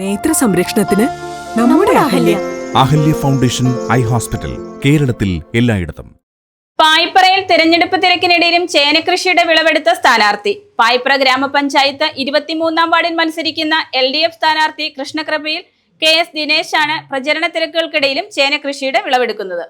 നേത്ര സംരക്ഷണത്തിന് നമ്മുടെ Ahalya. Ahalya. Foundation eye hospital കേരളത്തിൽ എല്ലായിടത്തും. പായിപ്പറയിൽ തിരഞ്ഞെടുപ്പ് തിരക്കിനിടയിലും ചേനകൃഷിയുടെ വിളവെടുത്ത സ്ഥാനാർത്ഥി. പായിപ്പറ ഗ്രാമപഞ്ചായത്ത് ഇരുപത്തിമൂന്നാം വാർഡിൽ മത്സരിക്കുന്ന എൽ ഡി എഫ് സ്ഥാനാർത്ഥി കൃഷ്ണകൃപയിൽ കെ എസ് ദിനേശാണ് പ്രചരണ തിരക്കുകൾക്കിടയിലും ചേനകൃഷിയുടെ വിളവെടുക്കുന്നത്.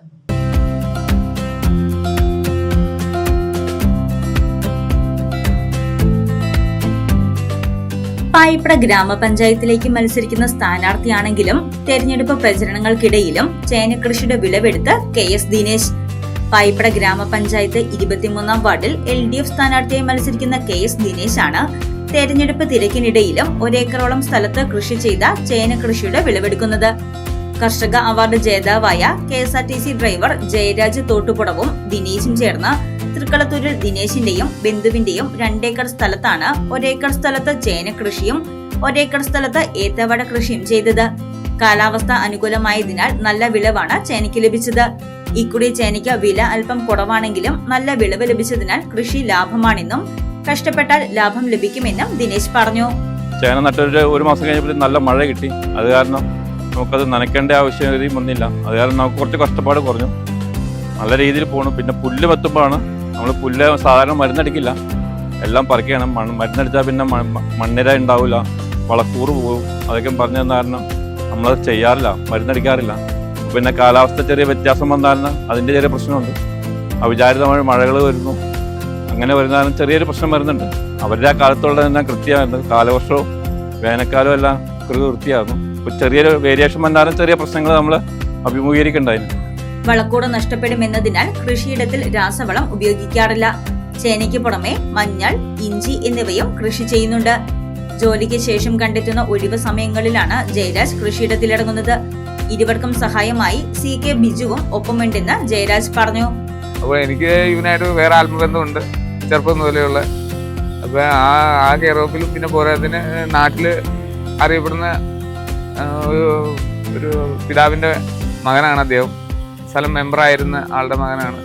പായിപ്പട ഗ്രാമപഞ്ചായത്തിലേക്ക് മത്സരിക്കുന്ന സ്ഥാനാർത്ഥിയാണെങ്കിലും തെരഞ്ഞെടുപ്പ് പ്രചരണങ്ങൾക്കിടയിലും ചേനകൃഷിയുടെ വിളവെടുത്ത് കെ എസ് ദിനേശ്. പായിപ്പട ഗ്രാമപഞ്ചായത്ത് ഇരുപത്തിമൂന്നാം വാർഡിൽ എൽ ഡി എഫ് സ്ഥാനാർത്ഥിയായി മത്സരിക്കുന്ന കെ എസ് ദിനേശാണ് തെരഞ്ഞെടുപ്പ് തിരക്കിനിടയിലും ഒരേക്കറോളം സ്ഥലത്ത് കൃഷി ചെയ്ത ചേനകൃഷിയുടെ വിളവെടുക്കുന്നത്. കർഷക അവാർഡ് ജേതാവായ K S R T C driver Jayaraj തോട്ടുപുടവും ദിനേശും ചേർന്ന് തൃക്കളത്തൂരിൽ ദിനേശിന്റെയും ബിന്ദുവിന്റെയും രണ്ടേക്കർ സ്ഥലത്താണ് ഒരേക്കർ സ്ഥലത്ത് ചേന കൃഷിയും ഒരേക്കർ സ്ഥലത്ത് ഏത്തവട കൃഷിയും ചെയ്തത്. കാലാവസ്ഥ അനുകൂലമായതിനാൽ നല്ല വിളവാണ് ചേനയ്ക്ക് ലഭിച്ചത്. ഇക്കുടി ചേനയ്ക്ക് വില അല്പം കുറവാണെങ്കിലും നല്ല വിളവ് ലഭിച്ചതിനാൽ കൃഷി ലാഭമാണെന്നും കഷ്ടപ്പെട്ടാൽ ലാഭം ലഭിക്കുമെന്നും ദിനേശ് പറഞ്ഞു. ചേന നട്ടൊരു ഒരു മാസം കഴിഞ്ഞപ്പോൾ നല്ല മഴ കിട്ടി. അത് കാരണം നമുക്കത് നനയ്ക്കേണ്ട ആവശ്യം വന്നില്ല അത് കാരണം നമുക്ക് കുറച്ച് കഷ്ടപ്പാട് കുറഞ്ഞു. നല്ല രീതിയിൽ പോകണം പിന്നെ പുല്ല് വെത്തുമ്പോഴാണ് നമ്മൾ പുല്ല് സാധാരണ മരുന്നടിക്കില്ല. എല്ലാം പറിക്കണം മണ്ണ് മരുന്നടിച്ചാൽ പിന്നെ മണ്ണിര ഉണ്ടാവില്ല വളക്കൂറ് പോകും അതൊക്കെ പറഞ്ഞു തന്ന കാരണം നമ്മളത് ചെയ്യാറില്ല. മരുന്നടിക്കാറില്ല. പിന്നെ കാലാവസ്ഥ ചെറിയ വ്യത്യാസം വന്നാലും അതിന്റെ ചെറിയ പ്രശ്നമുണ്ട്. അവിചാരിതമായ മഴകൾ വരുന്നു. അങ്ങനെ വരുന്ന ചെറിയൊരു പ്രശ്നം വരുന്നുണ്ട്. അവരുടെ ആ കാലത്തുള്ള തന്നെ കൃത്യമായിരുന്നു. കാലവർഷവും വേനൽക്കാലവും എല്ലാം കൃതി വൃത്തിയായിരുന്നു ഇപ്പൊ ചെറിയൊരു വേരിയേഷൻ വന്നാലും ചെറിയ പ്രശ്നങ്ങൾ നമ്മൾ അഭിമുഖീകരിക്കണ്ടായിരുന്നു. വളക്കൂട് നഷ്ടപ്പെടുമെന്നതിനാൽ കൃഷിയിടത്തിൽ രാസവളം ഉപയോഗിക്കാറില്ല. ചേനയ്ക്ക് പുറമെ മഞ്ഞൾ ഇഞ്ചി എന്നിവയും കൃഷി ചെയ്യുന്നുണ്ട്. ജോലിക്ക് ശേഷം കണ്ടെത്തുന്ന ഒഴിവ് സമയങ്ങളിലാണ് ജയരാജ് കൃഷിയിടത്തിലിറങ്ങുന്നത്. ഇരുവർക്കും സഹായമായി സി കെ ബിജുവും ഒപ്പമുണ്ടെന്ന് ജയരാജ് പറഞ്ഞു. അപ്പോൾ എനിക്ക് ഇവനായിട്ട് വേറെ ആത്മബന്ധമുണ്ട്. ചെറുപ്പം മുതലെയുള്ള അപ്പോൾ ആ ആ കെയർ ഓഫിലും പിന്നെ പോരാത്തിന് നാട്ടിൽ അറിയപ്പെടുന്ന ഒരു ഒരു പിതാവിന്റെ മകനാണ് അദ്ദേഹം. സ്ഥലം മെമ്പറായിരുന്ന ആളുടെ മകനാണ്.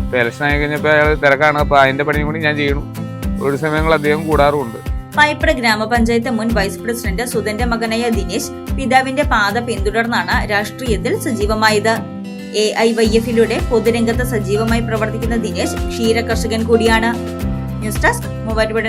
ഇപ്പോൾ ഇലക്ഷൻ ആയി കഴിഞ്ഞപ്പോൾ അയാൾ തിരക്കാണ്. അപ്പോൾ അതിന്റെ പണിയും കൂടി ഞാൻ ചെയ്യണം. ഒരു സമയങ്ങൾ അദ്ദേഹം കൂടാറുമുണ്ട്. പായിപ്പട ഗ്രാമപഞ്ചായത്ത് മുൻ വൈസ് പ്രസിഡന്റ് സുധന്റെ മകനായ ദിനേശ് പിതാവിന്റെ പാത പിന്തുടർന്നാണ് രാഷ്ട്രീയത്തിൽ സജീവമായത്. എ ഐ വൈ എഫിലൂടെ പൊതുരംഗത്ത് സജീവമായി പ്രവർത്തിക്കുന്ന ദിനേശ് ക്ഷീര കർഷകൻ കൂടിയാണ്. News desk Muvattupuzha